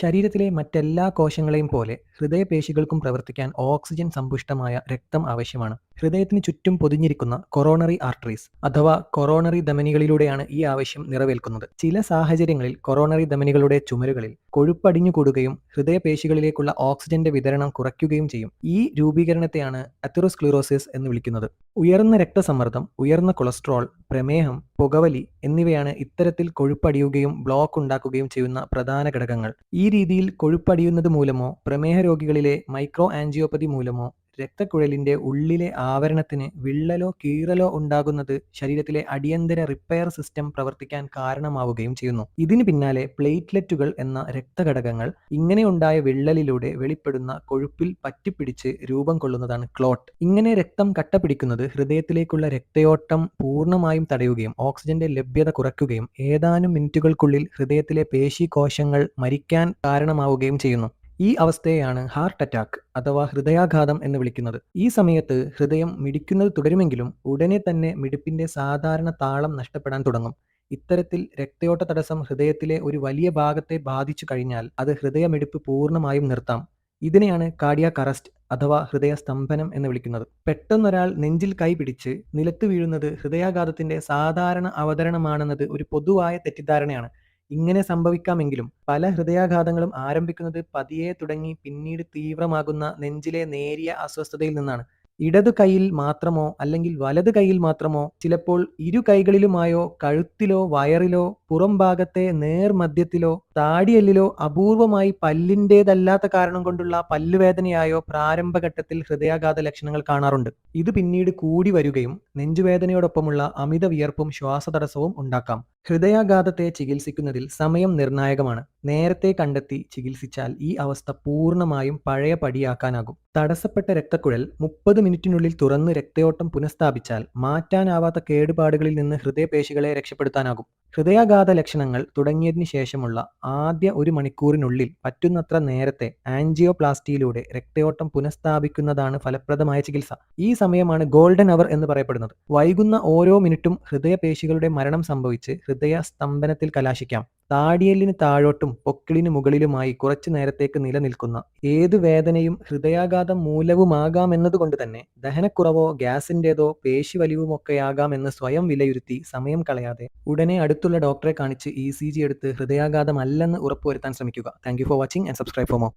ശരീരത്തിലെ മറ്റെല്ലാ കോശങ്ങളെയും പോലെ ഹൃദയപേശികൾക്കും പ്രവർത്തിക്കാൻ ഓക്സിജൻ സമ്പുഷ്ടമായ രക്തം ആവശ്യമാണ്. ഹൃദയത്തിന് ചുറ്റും പൊതിഞ്ഞിരിക്കുന്ന കൊറോണറി ആർട്ടറീസ് അഥവാ കൊറോണറി ധമനികളിലൂടെയാണ് ഈ ആവശ്യം നിറവേൽക്കുന്നത്. ചില സാഹചര്യങ്ങളിൽ കൊറോണറി ധമനികളുടെ ചുമരുകളിൽ കൊഴുപ്പടിഞ്ഞുകൂടുകയും ഹൃദയപേശികളിലേക്കുള്ള ഓക്സിജന്റെ വിതരണം കുറയ്ക്കുകയും ചെയ്യും. ഈ രൂപീകരണത്തെയാണ് അത്തറോസ്ക്ലിറോസിസ് എന്ന് വിളിക്കുന്നത്. ഉയർന്ന രക്തസമ്മർദ്ദം, ഉയർന്ന കൊളസ്ട്രോൾ, പ്രമേഹം, പുകവലി എന്നിവയാണ് ഇത്തരത്തിൽ കൊഴുപ്പടിയുകയും ബ്ലോക്ക് ഉണ്ടാക്കുകയും ചെയ്യുന്ന പ്രധാന ഘടകങ്ങൾ. ഈ രീതിയിൽ കൊഴുപ്പടിയുന്നത് മൂലമോ പ്രമേഹ രോഗികളിലെ മൈക്രോ ആൻജിയോപ്പതി മൂലമോ രക്തക്കുഴലിന്റെ ഉള്ളിലെ ആവരണത്തിന് വിള്ളലോ കീറലോ ഉണ്ടാകുന്നത് ശരീരത്തിലെ അടിയന്തര റിപ്പയർ സിസ്റ്റം പ്രവർത്തിക്കാൻ കാരണമാവുകയും ചെയ്യുന്നു. ഇതിന് പിന്നാലെ പ്ലേറ്റ്ലെറ്റുകൾ എന്ന രക്തഘടകങ്ങൾ ഇങ്ങനെയുണ്ടായ വിള്ളലിലൂടെ വെളിപ്പെടുന്ന കൊഴുപ്പിൽ പറ്റിപ്പിടിച്ച് രൂപം കൊള്ളുന്നതാണ് ക്ലോട്ട്. ഇങ്ങനെ രക്തം കട്ട പിടിക്കുന്നത് ഹൃദയത്തിലേക്കുള്ള രക്തയോട്ടം പൂർണമായും തടയുകയും ഓക്സിജന്റെ ലഭ്യത കുറയ്ക്കുകയും ഏതാനും മിനിറ്റുകൾക്കുള്ളിൽ ഹൃദയത്തിലെ പേശി കോശങ്ങൾ മരിക്കാൻ കാരണമാവുകയും ചെയ്യുന്നു. ഈ അവസ്ഥയെയാണ് ഹാർട്ട് അറ്റാക്ക് അഥവാ ഹൃദയാഘാതം എന്ന് വിളിക്കുന്നത്. ഈ സമയത്ത് ഹൃദയം മിടിക്കുന്നത് തുടരുമെങ്കിലും ഉടനെ തന്നെ മിടിപ്പിന്റെ സാധാരണ താളം നഷ്ടപ്പെടാൻ തുടങ്ങും. ഇത്തരത്തിൽ രക്തയോട്ട തടസ്സം ഹൃദയത്തിലെ ഒരു വലിയ ഭാഗത്തെ ബാധിച്ചു കഴിഞ്ഞാൽ അത് ഹൃദയമിടിപ്പ് പൂർണമായും നിർത്താം. ഇതിനെയാണ് കാർഡിയാക് അറസ്റ്റ് അഥവാ ഹൃദയ സ്തംഭനം എന്ന് വിളിക്കുന്നത്. പെട്ടെന്നൊരാൾ നെഞ്ചിൽ കൈ പിടിച്ച് നിലത്ത് വീഴുന്നത് ഹൃദയാഘാതത്തിന്റെ സാധാരണ അവതരണമാണെന്നത് ഒരു പൊതുവായ തെറ്റിദ്ധാരണയാണ്. ഇങ്ങനെ സംഭവിക്കാമെങ്കിലും പല ഹൃദയാഘാതങ്ങളും ആരംഭിക്കുന്നത് പതിയെ തുടങ്ങി പിന്നീട് തീവ്രമാകുന്ന നെഞ്ചിലെ നേരിയ അസ്വസ്ഥതയിൽ നിന്നാണ്. ഇടതു കൈയിൽ മാത്രമോ അല്ലെങ്കിൽ വലത് കൈയിൽ മാത്രമോ ചിലപ്പോൾ ഇരു കൈകളിലുമായോ കഴുത്തിലോ വയറിലോ പുറം പുറംഭാഗത്തെ നേർമധ്യത്തിലോ താടിയെല്ലിലോ അപൂർവമായി പല്ലിന്റെതല്ലാത്ത കാരണം കൊണ്ടുള്ള പല്ലുവേദനയായോ പ്രാരംഭഘട്ടത്തിൽ ഹൃദയാഘാത ലക്ഷണങ്ങൾ കാണാറുണ്ട്. ഇത് പിന്നീട് കൂടി വരികയും നെഞ്ചുവേദനയോടൊപ്പമുള്ള അമിത വിയർപ്പും ശ്വാസതടസ്സവും ഉണ്ടാക്കാം. ഹൃദയാഘാതത്തെ ചികിത്സിക്കുന്നതിൽ സമയം നിർണായകമാണ്. നേരത്തെ കണ്ടെത്തി ചികിത്സിച്ചാൽ ഈ അവസ്ഥ പൂർണമായും പഴയ പടിയാക്കാനാകും തടസ്സപ്പെട്ട രക്തക്കുഴൽ മുപ്പത് മിനിറ്റിനുള്ളിൽ തുറന്ന് രക്തയോട്ടം പുനഃസ്ഥാപിച്ചാൽ മാറ്റാനാവാത്ത കേടുപാടുകളിൽ നിന്ന് ഹൃദയപേശികളെ രക്ഷപ്പെടുത്താനാകും. ഹൃദയാഘാത ലക്ഷണങ്ങൾ തുടങ്ങിയതിനു ശേഷമുള്ള ആദ്യ ഒരു മണിക്കൂറിനുള്ളിൽ പറ്റുന്നത്ര നേരത്തെ ആൻജിയോപ്ലാസ്റ്റിയിലൂടെ രക്തയോട്ടം പുനഃസ്ഥാപിക്കുന്നതാണ് ഫലപ്രദമായ ചികിത്സ. ഈ സമയമാണ് ഗോൾഡൻ അവർ എന്ന് പറയപ്പെടുന്നത്. വൈകുന്ന ഓരോ മിനിറ്റും ഹൃദയപേശികളുടെ മരണം സംഭവിച്ച് ഹൃദയസ്തംഭനത്തിൽ കലാശിക്കാം. താടിയലിന് താഴോട്ടും പൊക്കിളിന് മുകളിലുമായി കുറച്ചു നേരത്തേക്ക് നിലനിൽക്കുന്ന ഏത് വേദനയും ഹൃദയാഘാതം മൂലവുമാകാമെന്നതുകൊണ്ട് തന്നെ ദഹനക്കുറവോ ഗ്യാസിന്റെതോ ഗ്യാസിന്റേതോ പേശിവലിവുമൊക്കെയാകാമെന്ന് സ്വയം വിലയിരുത്തി സമയം കളയാതെ ഉടനെ അടുത്തുള്ള ഡോക്ടറെ കാണിച്ച് ഇസിജി എടുത്ത് ഹൃദയാഘാതം ഹൃദയാഘാതമല്ലെന്ന് ഉറപ്പുവരുത്താൻ ശ്രമിക്കുക. Thank for watching and subscribe for more.